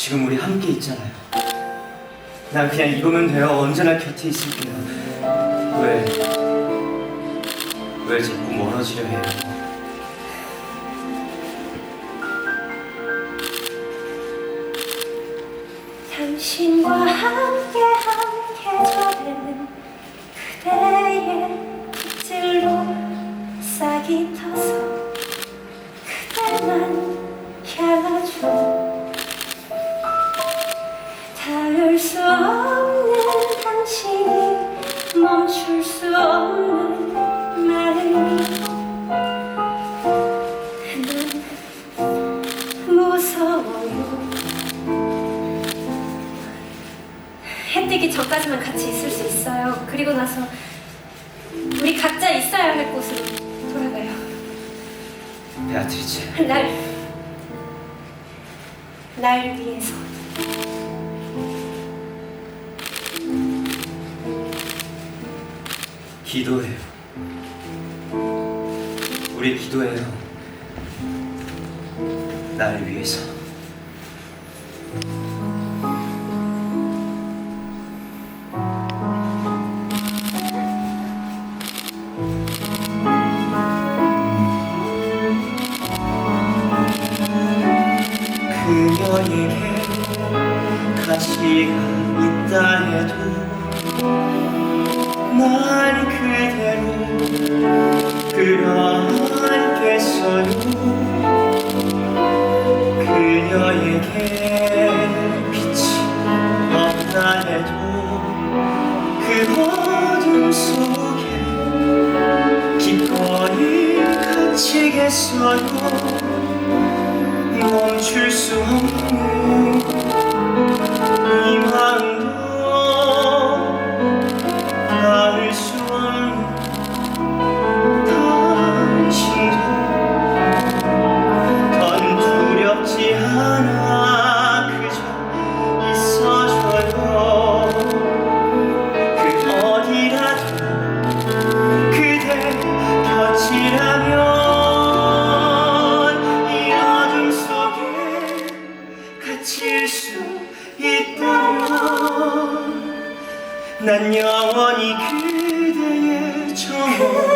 지금 우리 함께 있잖아요. 난 그냥 이거면 돼요. 언제나 곁에 있을게요. 왜? 왜 자꾸 멀어지려 해요? 당신과 함께 함께 저되는 그대의 해 뜨기 전까지만 같이 있을 수 있어요. 그리고 나서 우리 각자 있어야 할 곳으로 돌아가요. 베아트리체. 날, 날 위해서. 기도해요. 우리 기도해요. 날 위해서. 가치가 있다 해도 난 그대로 끌어안겠어요 그녀에게 빛이 없다 해도 그 어둠 속에 기꺼이 갇히겠어요 멈출 수 없는 갇힐 수 있다면 난 영원히 그대의 정원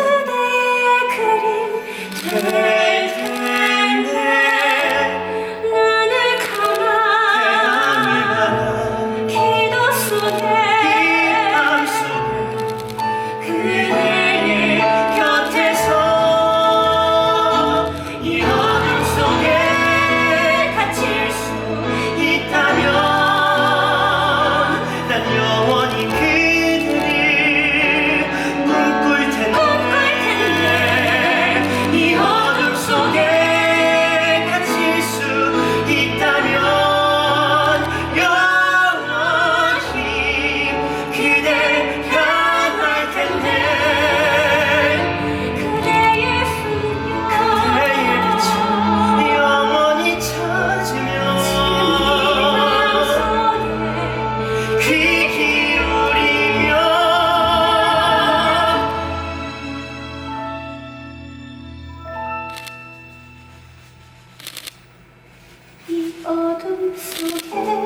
이 어둠 속에